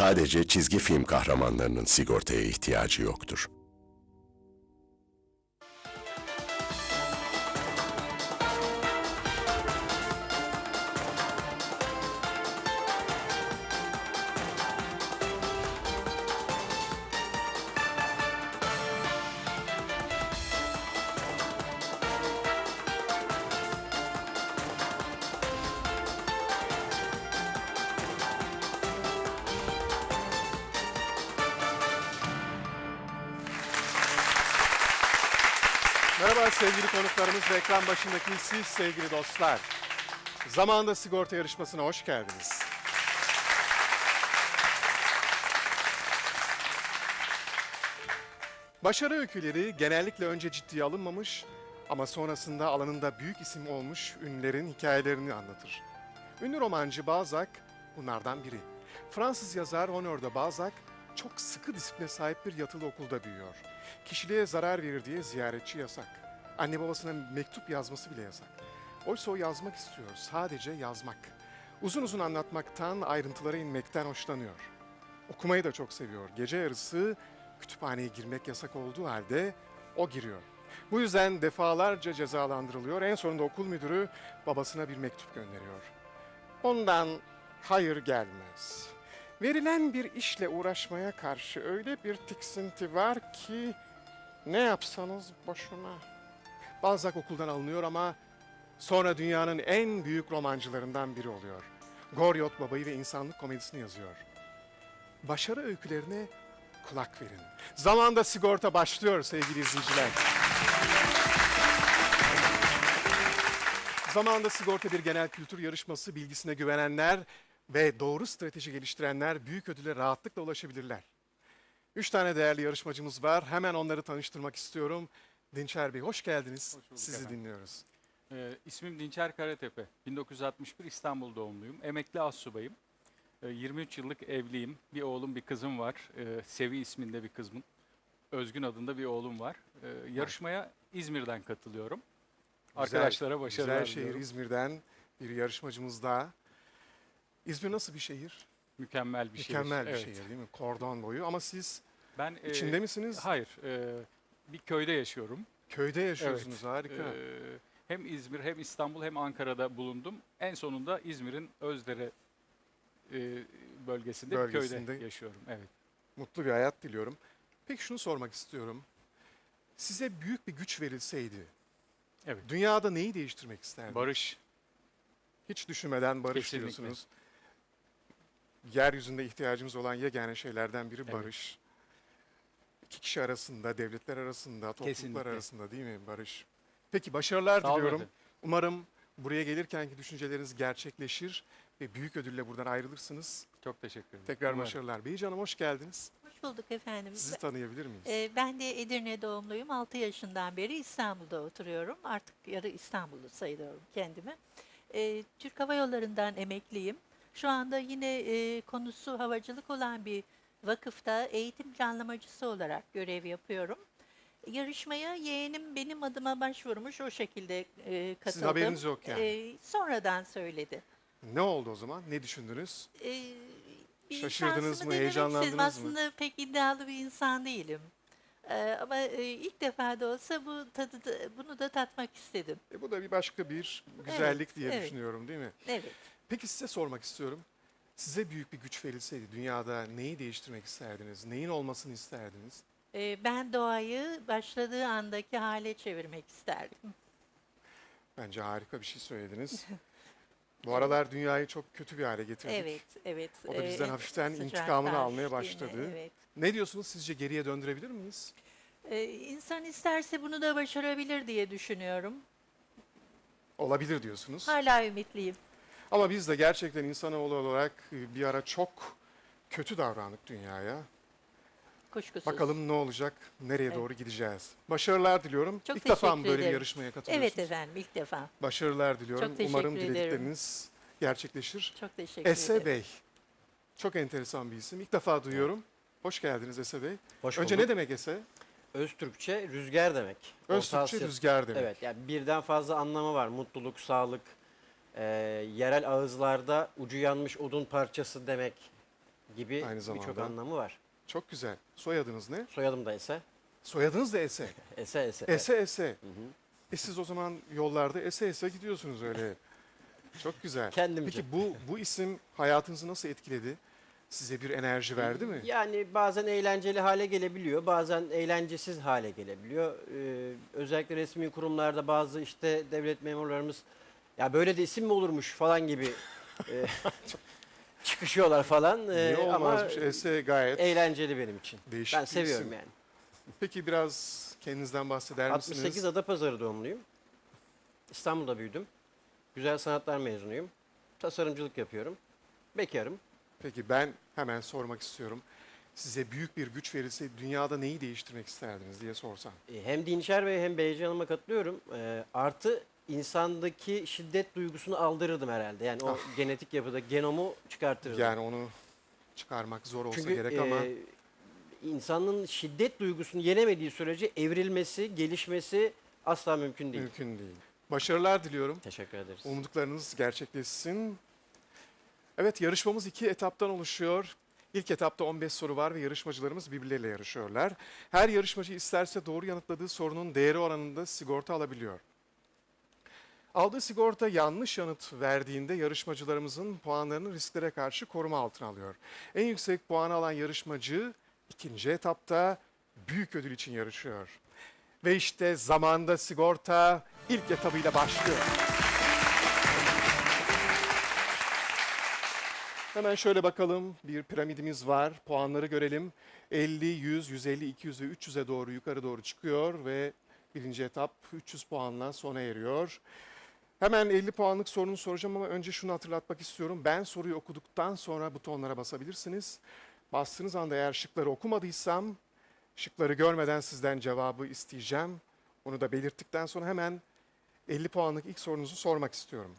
Sadece çizgi film kahramanlarının sigortaya ihtiyacı yoktur. Merhaba sevgili konuklarımız ve ekran başındaki siz sevgili dostlar. Zamanında sigorta yarışmasına hoş geldiniz. Başarı öyküleri genellikle önce ciddiye alınmamış ama sonrasında alanında büyük isim olmuş ünlülerin hikayelerini anlatır. Ünlü romancı Balzac bunlardan biri. Fransız yazar Honor de Balzac çok sıkı disipline sahip bir yatılı okulda büyüyor. Kişiliğe zarar verir diye ziyaretçi yasak. Anne babasına mektup yazması bile yasak. Oysa o yazmak istiyor, sadece yazmak. Uzun uzun anlatmaktan, ayrıntılara inmekten hoşlanıyor. Okumayı da çok seviyor. Gece yarısı kütüphaneye girmek yasak olduğu halde o giriyor. Bu yüzden defalarca cezalandırılıyor. En sonunda okul müdürü babasına bir mektup gönderiyor. Ondan hayır gelmez. Verilen bir işle uğraşmaya karşı öyle bir tiksinti var ki ne yapsanız boşuna. Balzac okuldan alınıyor ama sonra dünyanın en büyük romancılarından biri oluyor. Goryot Babayı ve insanlık komedisini yazıyor. Başarı öykülerine kulak verin. Zamanda sigorta başlıyor sevgili izleyiciler. Zamanında sigorta bir genel kültür yarışması bilgisine güvenenler ve doğru strateji geliştirenler büyük ödüle rahatlıkla ulaşabilirler. Üç tane değerli yarışmacımız var. Hemen onları tanıştırmak istiyorum. Dinçer Bey hoş geldiniz. Hoş bulduk Sizi efendim. dinliyoruz. Ee, ismim Dinçer Karatepe. 1961 İstanbul doğumluyum. Emekli astsubayım. Ee, 23 yıllık evliyim. Bir oğlum, bir kızım var. Ee, Sevi isminde bir kızımın. Özgün adında bir oğlum var. Ee, yarışmaya İzmir'den katılıyorum. Arkadaşlara başarılar Güzel şehir diliyorum. İzmir'den bir yarışmacımız daha. İzmir nasıl bir şehir? Mükemmel bir şehir. Mükemmel bir Evet. şehir değil mi? Kordon boyu ama siz Ben e, içinde misiniz? Hayır. e, bir köyde yaşıyorum. Köyde yaşıyorsunuz harika. Ee, hem İzmir hem İstanbul hem Ankara'da bulundum. En sonunda İzmir'in Özdere e, bölgesinde, bir Bölgesinde. köyde yaşıyorum. Evet. Mutlu bir hayat diliyorum. Peki şunu sormak istiyorum. Size büyük bir güç verilseydi, Evet. dünyada neyi değiştirmek isterdiniz? Barış. Hiç düşünmeden barış Kesinlikle. diyorsunuz. Yeryüzünde ihtiyacımız olan yegane şeylerden biri Evet. barış. İki kişi arasında, devletler arasında, topluluklar Kesinlikle. arasında değil mi barış? Peki başarılar Sağ diliyorum. efendim. Umarım buraya gelirkenki düşünceleriniz gerçekleşir ve büyük ödülle buradan ayrılırsınız. Çok teşekkür ederim. Tekrar Umarım. başarılar. Bey canım hoş geldiniz. Hoş bulduk efendim. Sizi tanıyabilir miyiz? Ee, ben de Edirne doğumluyum. 6 yaşından beri İstanbul'da oturuyorum. Artık yarı İstanbullu sayılıyorum kendimi. Ee, Türk Hava Yolları'ndan emekliyim. Şu anda yine e, konusu havacılık olan bir vakıfta eğitim planlamacısı olarak görev yapıyorum. Yarışmaya yeğenim benim adıma başvurmuş o şekilde e, katıldım. haberiniz yok yani. Ee, sonradan söyledi. Ne oldu o zaman? Ne düşündünüz? Ee, bir Şaşırdınız şansımı mı, denemek heyecanlandınız istedim. mı? Aslında pek iddialı bir insan değilim. Ee, ama e, ilk defa da olsa bu tadı da, bunu da tatmak istedim. E bu da bir başka bir güzellik diye evet. düşünüyorum değil mi? Evet. Peki size sormak istiyorum. Size büyük bir güç verilseydi dünyada neyi değiştirmek isterdiniz? Neyin olmasını isterdiniz? Ee, ben doğayı başladığı andaki hale çevirmek isterdim. Bence harika bir şey söylediniz. Bu aralar dünyayı çok kötü bir hale getirdik. Evet, evet. O da bizden Ee, hafiften sıcaklar, intikamını almaya değil mi? başladı. Evet. Ne diyorsunuz? Sizce geriye döndürebilir miyiz? Ee, insan isterse bunu da başarabilir diye düşünüyorum. Olabilir diyorsunuz. Hala ümitliyim. Ama biz de gerçekten insanoğlu olarak e, bir ara çok kötü davrandık dünyaya. Kuşkusuz. Bakalım ne olacak, nereye Evet. doğru gideceğiz. Başarılar diliyorum. Çok İlk defa mı böyle bir ederim. yarışmaya katılıyorsunuz? Evet efendim ilk defa. Başarılar diliyorum. Çok teşekkür Umarım ederim. diledikleriniz gerçekleşir. Çok teşekkür Ese ederim. Bey. Çok enteresan bir isim. İlk defa duyuyorum. Hoş geldiniz Ese Bey. Hoş Önce bulduk. ne demek Ese? Öz Türkçe rüzgar demek. Orta Öz Türkçe Asya- rüzgar demek. Evet yani birden fazla anlamı var. Mutluluk, sağlık, e, yerel ağızlarda ucu yanmış odun parçası demek gibi Aynı birçok zamanda. anlamı var. Çok güzel. Soyadınız ne? Soyadım da Ese. Soyadınız da Ese. Ese Ese. Ese Ese. E siz o zaman yollarda Ese Ese gidiyorsunuz öyle. Çok güzel. Kendimce. Peki bu bu isim hayatınızı nasıl etkiledi? Size bir enerji verdi mi? Yani bazen eğlenceli hale gelebiliyor, bazen eğlencesiz hale gelebiliyor. Ee, özellikle resmi kurumlarda bazı işte devlet memurlarımız ya böyle de isim mi olurmuş falan gibi e, çıkışıyorlar falan. Ee, Niye ama olmazmış? Ese gayet eğlenceli benim için. değişik Ben bir seviyorum isim. yani. Peki biraz kendinizden bahseder misiniz? 68 Adapazarı doğumluyum. İstanbul'da büyüdüm. Güzel sanatlar mezunuyum. Tasarımcılık yapıyorum. Bekarım. Peki ben hemen sormak istiyorum. Size büyük bir güç verilse dünyada neyi değiştirmek isterdiniz diye sorsam. E, Hem Dinçer Bey hem Beyci Hanım'a katılıyorum. E, artı insandaki şiddet duygusunu aldırırdım herhalde. Yani o genetik yapıda genomu çıkartırdım. Yani onu çıkarmak zor olsa Çünkü gerek e, ama insanın şiddet duygusunu yenemediği sürece evrilmesi, gelişmesi asla mümkün değil. mümkün değil. Başarılar diliyorum. Teşekkür ederiz. Umduklarınız gerçekleşsin. Evet yarışmamız iki etaptan oluşuyor. İlk etapta 15 soru var ve yarışmacılarımız birbirleriyle yarışıyorlar. Her yarışmacı isterse doğru yanıtladığı sorunun değeri oranında sigorta alabiliyor. Aldığı sigorta yanlış yanıt verdiğinde yarışmacılarımızın puanlarını risklere karşı koruma altına alıyor. En yüksek puanı alan yarışmacı ikinci etapta büyük ödül için yarışıyor. Ve işte zamanda sigorta ilk etabıyla başlıyor. Hemen şöyle bakalım. Bir piramidimiz var. Puanları görelim. 50, 100, 150, 200 ve 300'e doğru yukarı doğru çıkıyor ve birinci etap 300 puanla sona eriyor. Hemen 50 puanlık sorunu soracağım ama önce şunu hatırlatmak istiyorum. Ben soruyu okuduktan sonra butonlara basabilirsiniz. Bastığınız anda eğer şıkları okumadıysam şıkları görmeden sizden cevabı isteyeceğim. Onu da belirttikten sonra hemen 50 puanlık ilk sorunuzu sormak istiyorum.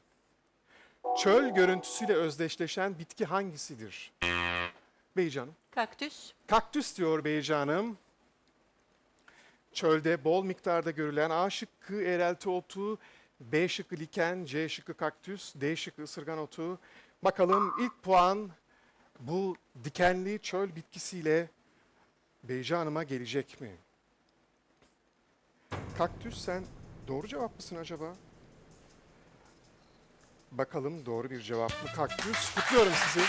Çöl görüntüsüyle özdeşleşen bitki hangisidir? Beycanım. Kaktüs, Kaktüs diyor Beycanım. Çölde bol miktarda görülen A şıkkı eğrelti otu, B şıkkı liken, C şıkkı kaktüs, D şıkkı ısırgan otu. Bakalım ilk puan bu dikenli çöl bitkisiyle Beyci Hanım'a gelecek mi? Kaktüs sen doğru cevap mısın acaba? Bakalım doğru bir cevap mı? Kaktüs. Kutluyorum sizi.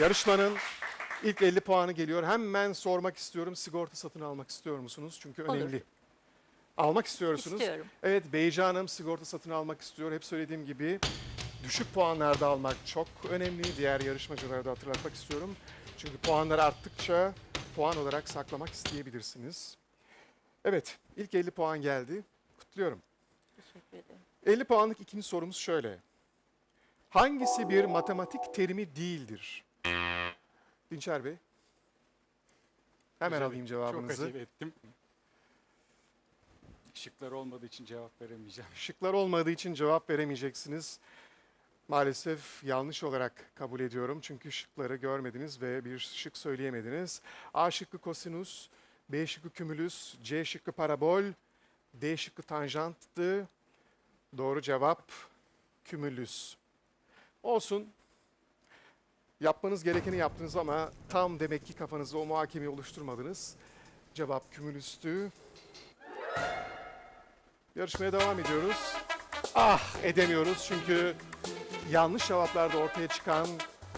Yarışmanın ilk 50 puanı geliyor. Hemen sormak istiyorum. Sigorta satın almak istiyor musunuz? Çünkü Olur. önemli. Almak istiyorsunuz. istiyorum. Evet Beyci Hanım sigorta satın almak istiyor. Hep söylediğim gibi düşük puanlarda almak çok önemli. Diğer yarışmacılara da hatırlatmak istiyorum. Çünkü puanlar arttıkça puan olarak saklamak isteyebilirsiniz. Evet ilk 50 puan geldi. Kutluyorum. Teşekkür ederim. 50 puanlık ikinci sorumuz şöyle. Hangisi bir matematik terimi değildir? Dinçer Bey. Hemen Güzel, alayım cevabınızı. Çok acele ettim. Şıklar olmadığı için cevap veremeyeceğim. Şıklar olmadığı için cevap veremeyeceksiniz. Maalesef yanlış olarak kabul ediyorum. Çünkü şıkları görmediniz ve bir şık söyleyemediniz. A şıkkı kosinüs, B şıkkı kümülüs, C şıkkı parabol, D şıkkı tanjanttı. Doğru cevap kümülüs. Olsun. Yapmanız gerekeni yaptınız ama tam demek ki kafanızda o muhakemeyi oluşturmadınız. Cevap kümülüstü. Yarışmaya devam ediyoruz. Ah edemiyoruz çünkü yanlış cevaplarda ortaya çıkan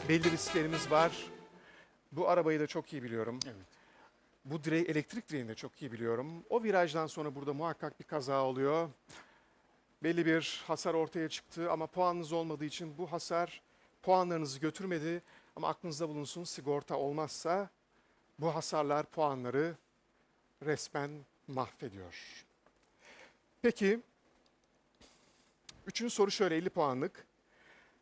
belli risklerimiz var. Bu arabayı da çok iyi biliyorum. Evet. Bu direk, elektrik direğini de çok iyi biliyorum. O virajdan sonra burada muhakkak bir kaza oluyor. Belli bir hasar ortaya çıktı ama puanınız olmadığı için bu hasar puanlarınızı götürmedi. Ama aklınızda bulunsun sigorta olmazsa bu hasarlar puanları resmen mahvediyor. Peki, üçüncü soru şöyle 50 puanlık.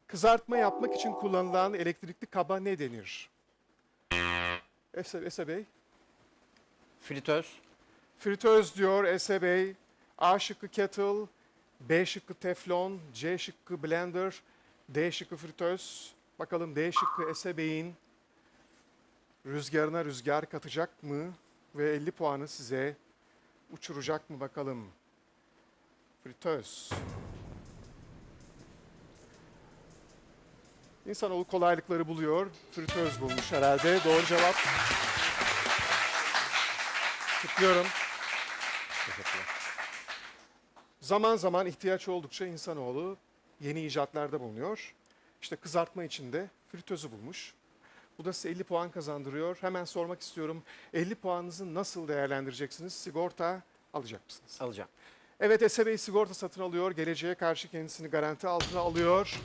Kızartma yapmak için kullanılan elektrikli kaba ne denir? Ese, Ese Bey. Fritöz. Fritöz diyor Ese Bey. A şıkkı kettle, B şıkkı teflon, C şıkkı blender, D şıkkı fritöz. Bakalım D şıkkı Ese Bey'in rüzgarına rüzgar katacak mı? Ve 50 puanı size uçuracak mı bakalım? Fritöz. İnsanoğlu kolaylıkları buluyor. Fritöz bulmuş herhalde. Doğru cevap. Kutluyorum. Teşekkürler. Zaman zaman ihtiyaç oldukça insanoğlu yeni icatlarda bulunuyor. İşte kızartma için de fritözü bulmuş. Bu da size 50 puan kazandırıyor. Hemen sormak istiyorum. 50 puanınızı nasıl değerlendireceksiniz? Sigorta alacak mısınız? Alacağım. Evet Bey sigorta satın alıyor. Geleceğe karşı kendisini garanti altına alıyor.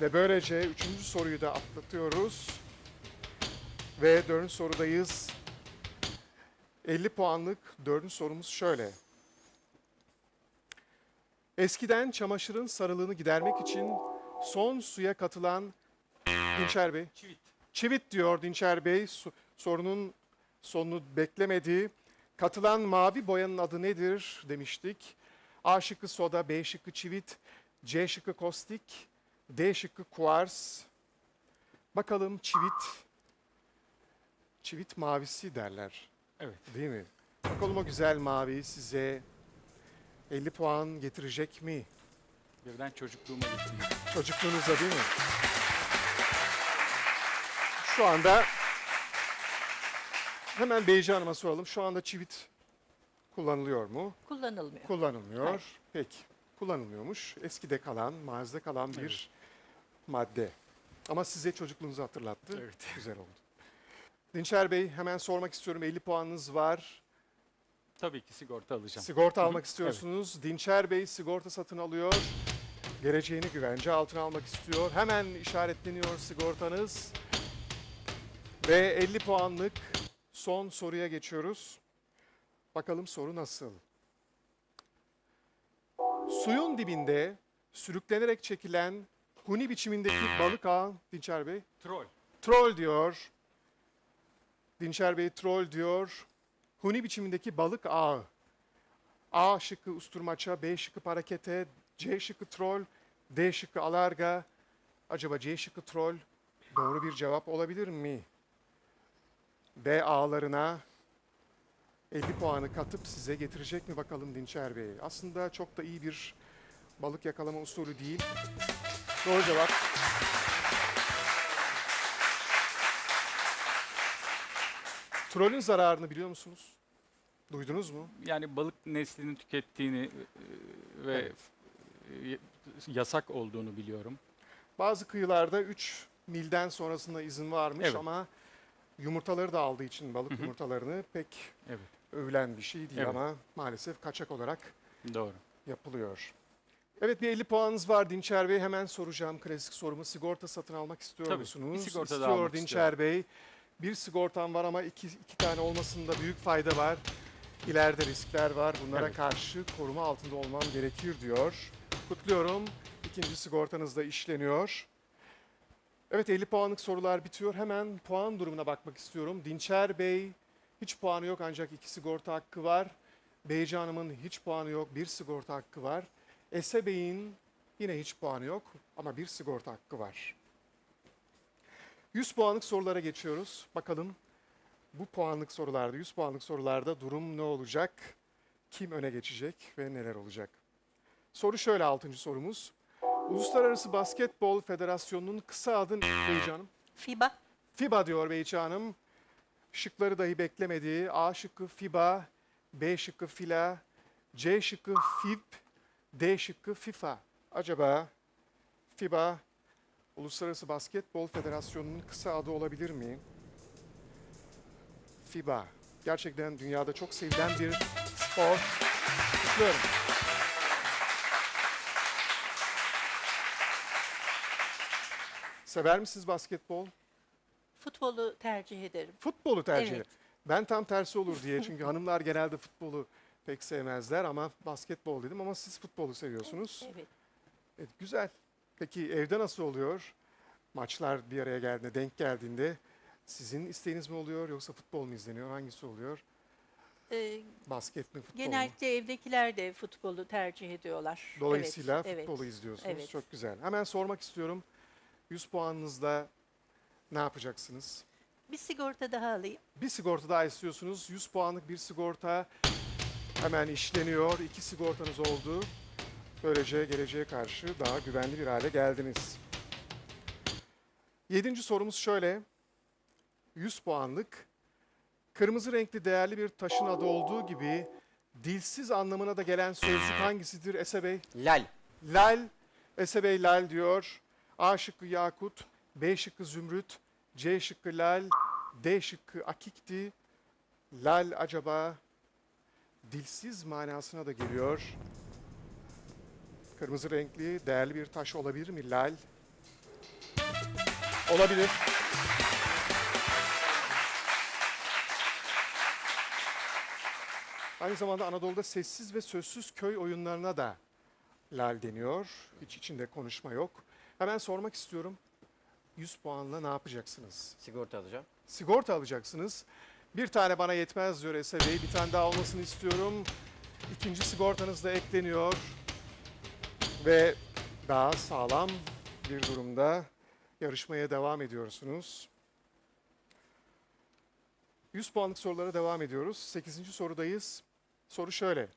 Ve böylece üçüncü soruyu da atlatıyoruz. Ve dördüncü sorudayız. 50 puanlık dördüncü sorumuz şöyle. Eskiden çamaşırın sarılığını gidermek için son suya katılan Dinçer Bey. Çivit. Çivit diyor Dinçer Bey. Sorunun sonunu beklemedi. Katılan mavi boyanın adı nedir demiştik. A şıkkı soda, B şıkkı çivit, C şıkkı kostik, D şıkkı kuars. Bakalım çivit, çivit mavisi derler Evet. değil mi? Bakalım o güzel mavi size 50 puan getirecek mi? Birden çocukluğuma getiriyor. Çocukluğunuzda değil mi? Şu anda hemen Beyci Hanım'a soralım. Şu anda çivit kullanılıyor mu? Kullanılmıyor. Kullanılmıyor. Hayır. Peki. Kullanılmıyormuş. Eskide kalan, mazide kalan bir madde. Ama size çocukluğunuzu hatırlattı. Evet. Güzel oldu. Dinçer Bey hemen sormak istiyorum. 50 puanınız var. Tabii ki sigorta alacağım. Sigorta Hı hı, almak istiyorsunuz. Dinçer Bey sigorta satın alıyor. Geleceğini güvence altına almak istiyor. Hemen işaretleniyor sigortanız. Ve 50 puanlık son soruya geçiyoruz. Bakalım soru nasıl? Suyun dibinde sürüklenerek çekilen huni biçimindeki balık ağı Dinçer Bey. Troll. Troll diyor. Dinçer Bey troll diyor. Huni biçimindeki balık ağı. A şıkkı usturmaça, B şıkkı parakete, C şıkkı troll, D şıkkı alarga. Acaba C şıkkı troll doğru bir cevap olabilir mi? B ağlarına 50 puanı katıp size getirecek mi bakalım Dinçer Bey? Aslında çok da iyi bir balık yakalama usulü değil. Doğru cevap. Trollün zararını biliyor musunuz? Duydunuz mu? Yani balık neslini tükettiğini e, ve e, yasak olduğunu biliyorum. Bazı kıyılarda 3 milden sonrasında izin varmış Evet. ama yumurtaları da aldığı için balık Hı hı. yumurtalarını pek Evet. övülen bir şey değil Evet. ama maalesef kaçak olarak Doğru. yapılıyor. Evet bir 50 puanınız var Dinçer Bey. Hemen soracağım klasik sorumu. Sigorta satın almak istiyor Tabii, musunuz? bir sigorta daha İstiyor almak Dinçer Bey. Bir sigortam var ama iki, iki tane olmasında büyük fayda var. İleride riskler var. Bunlara Evet. karşı koruma altında olmam gerekir diyor. Kutluyorum. İkinci sigortanız da işleniyor. Evet 50 puanlık sorular bitiyor. Hemen puan durumuna bakmak istiyorum. Dinçer Bey hiç puanı yok ancak iki sigorta hakkı var. Beyci Hanım'ın hiç puanı yok, bir sigorta hakkı var. Ese Bey'in yine hiç puanı yok ama bir sigorta hakkı var. 100 puanlık sorulara geçiyoruz. Bakalım bu puanlık sorularda, 100 puanlık sorularda durum ne olacak? Kim öne geçecek ve neler olacak? Soru şöyle 6. sorumuz. Uluslararası Basketbol Federasyonu'nun kısa adı ne Beyci Hanım? FIBA. FIBA diyor Beyci Hanım. Şıkları dahi beklemedi. A şıkkı FIBA, B şıkkı FILA, C şıkkı FIB, D şıkkı FIFA. Acaba FIBA Uluslararası Basketbol Federasyonu'nun kısa adı olabilir mi? FIBA. Gerçekten dünyada çok sevilen bir spor. Kutluyorum. Sever misiniz basketbol? Futbolu tercih ederim. Futbolu tercih Evet. ederim. Ben tam tersi olur diye çünkü hanımlar genelde futbolu pek sevmezler ama basketbol dedim ama siz futbolu seviyorsunuz. Evet. Evet, güzel. Peki evde nasıl oluyor? Maçlar bir araya geldiğinde, denk geldiğinde sizin isteğiniz mi oluyor yoksa futbol mu izleniyor? Hangisi oluyor? Ee, Basket mi, futbol mu? genellikle evdekiler de futbolu tercih ediyorlar. Dolayısıyla Evet, evet. futbolu izliyorsunuz. Evet. Çok güzel. Hemen sormak istiyorum. 100 puanınızla ne yapacaksınız? Bir sigorta daha alayım. Bir sigorta daha istiyorsunuz. 100 puanlık bir sigorta hemen işleniyor. İki sigortanız oldu. Böylece geleceğe karşı daha güvenli bir hale geldiniz. Yedinci sorumuz şöyle. 100 puanlık. Kırmızı renkli değerli bir taşın adı olduğu gibi dilsiz anlamına da gelen sözcük hangisidir Ese Bey? Lal. Lal, Ese Bey lal diyor. A şıkkı yakut, B şıkkı zümrüt, C şıkkı lal, D şıkkı akikti. Lal acaba dilsiz manasına da geliyor. Kırmızı renkli değerli bir taş olabilir mi lal? Olabilir. Aynı zamanda Anadolu'da sessiz ve sözsüz köy oyunlarına da lal deniyor. Hiç içinde konuşma yok. Hemen sormak istiyorum. 100 puanla ne yapacaksınız? Sigorta alacağım. Sigorta alacaksınız. Bir tane bana yetmez diyor Ese Bey. Bir tane daha olmasını istiyorum. İkinci sigortanız da ekleniyor. Ve daha sağlam bir durumda yarışmaya devam ediyorsunuz. 100 puanlık sorulara devam ediyoruz. 8. sorudayız. Soru şöyle.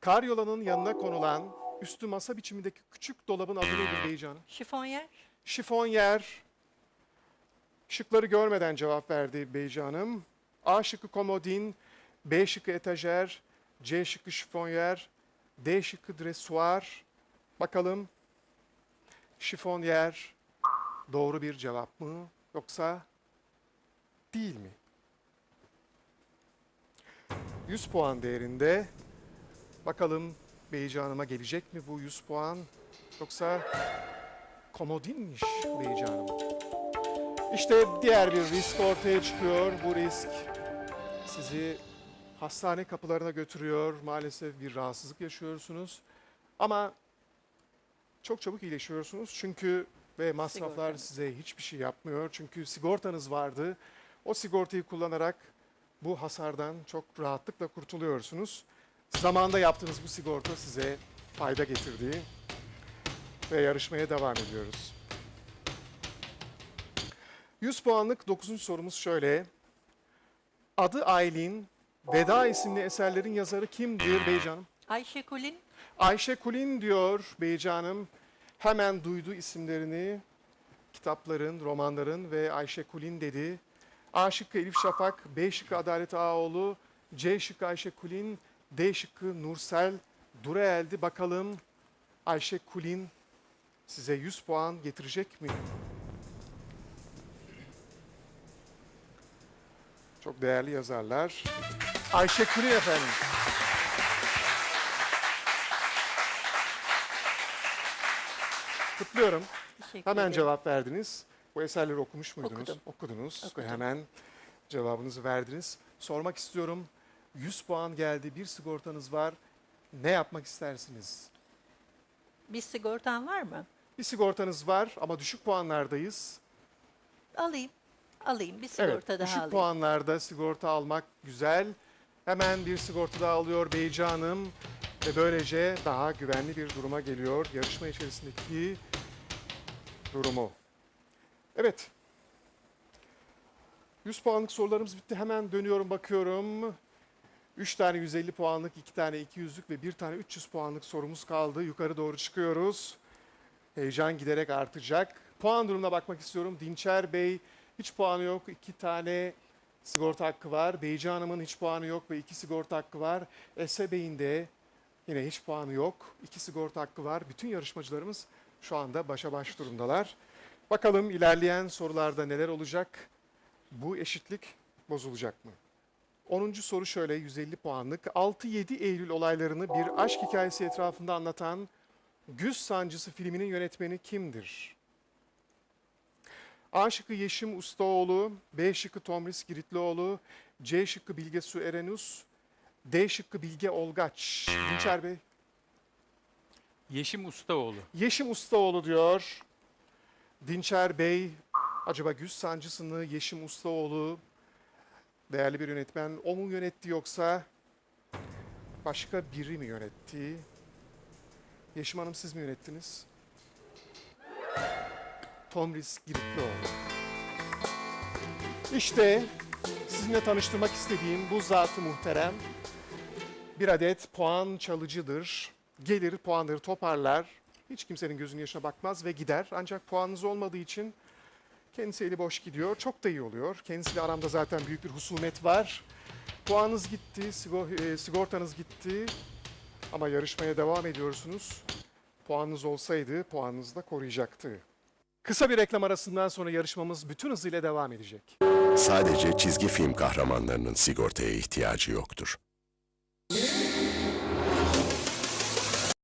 Karyolanın yanına konulan üstü masa biçimindeki küçük dolabın adı nedir Beycan'ım? Şifonyer. Şifonyer. Şıkları görmeden cevap verdi Beycan'ım. A şıkkı komodin, B şıkkı etajer, C şıkkı şifonyer, D şıkkı dresuar. Bakalım şifonyer doğru bir cevap mı yoksa değil mi? 100 puan değerinde. Bakalım Beycan'ıma gelecek mi bu 100 puan yoksa komodinmiş Beycan'ım. İşte diğer bir risk ortaya çıkıyor. Bu risk sizi hastane kapılarına götürüyor. Maalesef bir rahatsızlık yaşıyorsunuz. Ama çok çabuk iyileşiyorsunuz. Çünkü ve masraflar Sigortanız. size hiçbir şey yapmıyor. Çünkü sigortanız vardı. O sigortayı kullanarak bu hasardan çok rahatlıkla kurtuluyorsunuz. Zamanda yaptığınız bu sigorta size fayda getirdi ve yarışmaya devam ediyoruz. 100 puanlık 9. sorumuz şöyle. Adı Aylin, Veda isimli eserlerin yazarı kimdir Beycanım? Ayşe Kulin. Ayşe Kulin diyor Beycanım. Hemen duydu isimlerini. Kitapların, romanların ve Ayşe Kulin dedi. A şıkkı Elif Şafak, B şıkkı Adalet Ağaoğlu, C şıkkı Ayşe Kulin, D şıkkı Nursel Durel'di. Bakalım Ayşe Kulin size 100 puan getirecek mi? Çok değerli yazarlar. Ayşe Kulin efendim. Kutluyorum. Teşekkür Hemen ederim. cevap verdiniz. Bu eserleri okumuş muydunuz? Okudum. Okudunuz Okudum. ve hemen cevabınızı verdiniz. Sormak istiyorum. 100 puan geldi, bir sigortanız var. Ne yapmak istersiniz? Bir sigortan var mı? Bir sigortanız var ama düşük puanlardayız. Alayım. Alayım. Bir sigorta evet, daha düşük alayım. puanlarda sigorta almak güzel. Hemen bir sigorta daha alıyor Beyci Hanım. Ve böylece daha güvenli bir duruma geliyor yarışma içerisindeki durumu. Evet. 100 puanlık sorularımız bitti. Hemen dönüyorum bakıyorum. 3 tane 150 puanlık, 2 tane 200'lük ve 1 tane 300 puanlık sorumuz kaldı. Yukarı doğru çıkıyoruz. Heyecan giderek artacak. Puan durumuna bakmak istiyorum. Dinçer Bey hiç puanı yok. 2 tane sigorta hakkı var. Beyci Hanım'ın hiç puanı yok ve 2 sigorta hakkı var. Ese Bey'in de yine hiç puanı yok. 2 sigorta hakkı var. Bütün yarışmacılarımız şu anda başa baş durumdalar. Bakalım ilerleyen sorularda neler olacak? Bu eşitlik bozulacak mı? 10. soru şöyle 150 puanlık. 6-7 Eylül olaylarını bir aşk hikayesi etrafında anlatan Güz Sancısı filminin yönetmeni kimdir? A şıkkı Yeşim Ustaoğlu, B şıkkı Tomris Giritlioğlu, C şıkkı Bilge Su Erenus, D şıkkı Bilge Olgaç. Dinçer Bey. Yeşim Ustaoğlu. Yeşim Ustaoğlu diyor. Dinçer Bey, acaba Güz Sancısı'nı Yeşim Ustaoğlu değerli bir yönetmen o mu yönetti yoksa başka biri mi yönetti? Yeşim Hanım siz mi yönettiniz? Tomris Giritlioğlu. İşte sizinle tanıştırmak istediğim bu zatı muhterem bir adet puan çalıcıdır. Gelir puanları toparlar. Hiç kimsenin gözünün yaşına bakmaz ve gider. Ancak puanınız olmadığı için Kendisi eli boş gidiyor. Çok da iyi oluyor. Kendisiyle aramda zaten büyük bir husumet var. Puanınız gitti, e, sigortanız gitti. Ama yarışmaya devam ediyorsunuz. Puanınız olsaydı puanınızı da koruyacaktı. Kısa bir reklam arasından sonra yarışmamız bütün hızıyla devam edecek. Sadece çizgi film kahramanlarının sigortaya ihtiyacı yoktur.